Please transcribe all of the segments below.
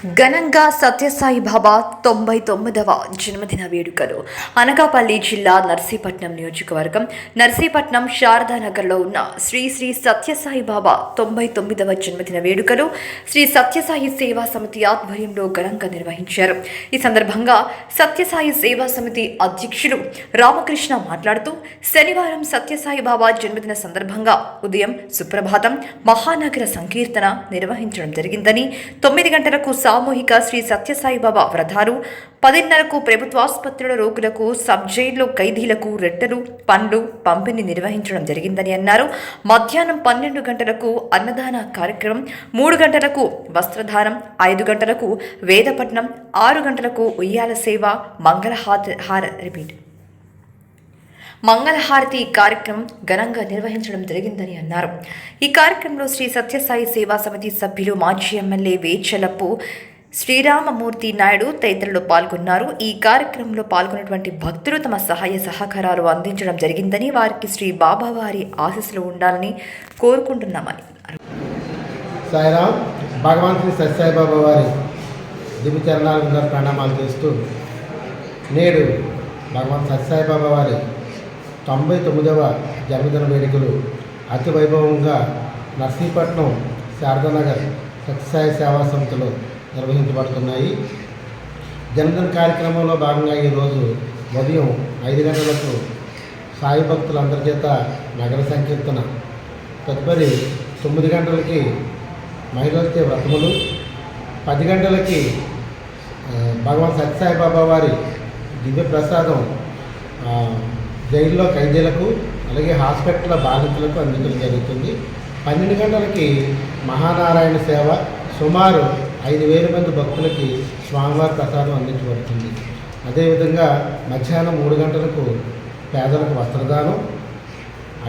ఘనంగా సత్యసాయి బాబా తొంభై తొమ్మిదవ జన్మదిన వేడుకలు. అనకాపల్లి జిల్లా నర్సీపట్నం నియోజకవర్గం నర్సీపట్నం శారదానగర్లో ఉన్న శ్రీ శ్రీ సత్యసాయి బాబా తొంభై తొమ్మిదవ జన్మదిన వేడుకలు శ్రీ సత్యసాయి సేవా సమితి ఆధ్వర్యంలో ఘనంగా నిర్వహించారు. ఈ సందర్భంగా సత్యసాయి సేవా సమితి అధ్యక్షులు రామకృష్ణ మాట్లాడుతూ శనివారం సత్యసాయి బాబా జన్మదిన సందర్భంగా ఉదయం సుప్రభాతం మహానగర సంకీర్తన నిర్వహించడం జరిగిందని తొమ్మిది గంటలకు సామూహిక శ్రీ సత్యసాయిబాబా వ్రతాలు పదిన్నరకు ప్రభుత్వాసుపత్రుల రోగులకు సబ్ జైల్లో ఖైదీలకు రెట్టెలు పండ్లు పంపిణీ నిర్వహించడం జరిగిందని అన్నారు. మధ్యాహ్నం పన్నెండు గంటలకు అన్నదాన కార్యక్రమం మూడు గంటలకు వస్త్రదానం ఐదు గంటలకు వేదపట్నం ఆరు గంటలకు ఉయ్యాల సేవ మంగళహార హార రిపీట్. మంగళహారతి కార్యక్రమం ఘనంగా నిర్వహించడం జరిగిందని అన్నారు. ఈ కార్యక్రమంలో శ్రీ సత్యసాయి సేవా సమితి సభ్యులు మాజీ ఎమ్మెల్యే వేచలపు శ్రీరామమూర్తి నాయుడు తదితరులు పాల్గొన్నారు. ఈ కార్యక్రమంలో పాల్గొన్నటువంటి భక్తులు తమ సహాయ సహకారాలు అందించడం జరిగిందని వారికి శ్రీ బాబావారి ఆశీస్సులు ఉండాలని కోరుకుంటున్నామని సాయిరామ్ భగవాన్ శ్రీ సత్యసాయిబాబా వారి దివిచరణాలు ప్రణామాలు చేస్తూ నేడు భగవాన్ సత్యసాయిబాబా వారి తొంభై తొమ్మిదవ జన్మదిన వేడుకలు అతి వైభవంగా నర్సీపట్నం శారదానగర్ సత్యసాయి సేవా సంస్థలు నిర్వహించబడుతున్నాయి. జన్మదిన కార్యక్రమంలో భాగంగా ఈరోజు ఉదయం ఐదు గంటలకు సాయి భక్తులందరి చేత నగర సంకీర్తన తదుపరి తొమ్మిది గంటలకి మహిళలతో వ్రతములు పది గంటలకి భగవాన్ భగవాన్ సత్యసాయిబాబా వారి దివ్య ప్రసాదం జైల్లో ఖైదీలకు అలాగే హాస్పిటల్ బాధితులకు అందించడం జరుగుతుంది. పన్నెండు గంటలకి మహానారాయణ సేవ సుమారు ఐదు వేల మంది భక్తులకి స్వామివారి ప్రసాదం అందించబడుతుంది. అదేవిధంగా మధ్యాహ్నం మూడు గంటలకు పేదలకు వస్త్రదానం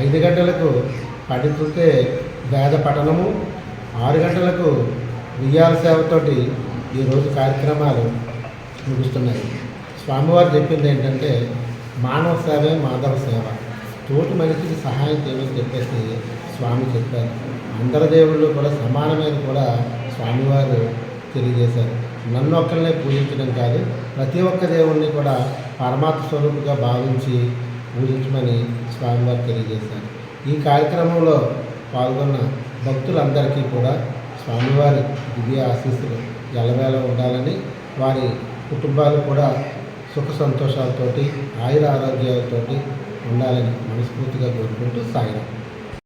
ఐదు గంటలకు పండితులతో వేద పఠనము ఆరు గంటలకు ఉయ్యాల సేవతోటి ఈరోజు కార్యక్రమాలు ముగుస్తున్నాయి. స్వామివారు చెప్పింది ఏంటంటే మానవ సేవే మాధవ సేవ. తోటి మనిషికి సహాయం చేయమని చెప్పేసి స్వామి చెప్పారు. అందరి దేవుళ్ళు కూడా సమానమైన కూడా స్వామివారు తెలియజేశారు. నన్ను ఒక్కరినే పూజించడం కాదు ప్రతి ఒక్క దేవుణ్ణి కూడా పరమాత్మ స్వరూపుగా భావించి పూజించమని స్వామివారు తెలియజేశారు. ఈ కార్యక్రమంలో పాల్గొన్న భక్తులందరికీ కూడా స్వామివారి దివ్య ఆశీస్సులు ఎలవేళ ఉండాలని వారి కుటుంబాలు కూడా సుఖ సంతోషాలతోటి ఆయుర ఆరోగ్యాలతోటి ఉండాలని మనస్ఫూర్తిగా కోరుకుంటూ సాయిరాం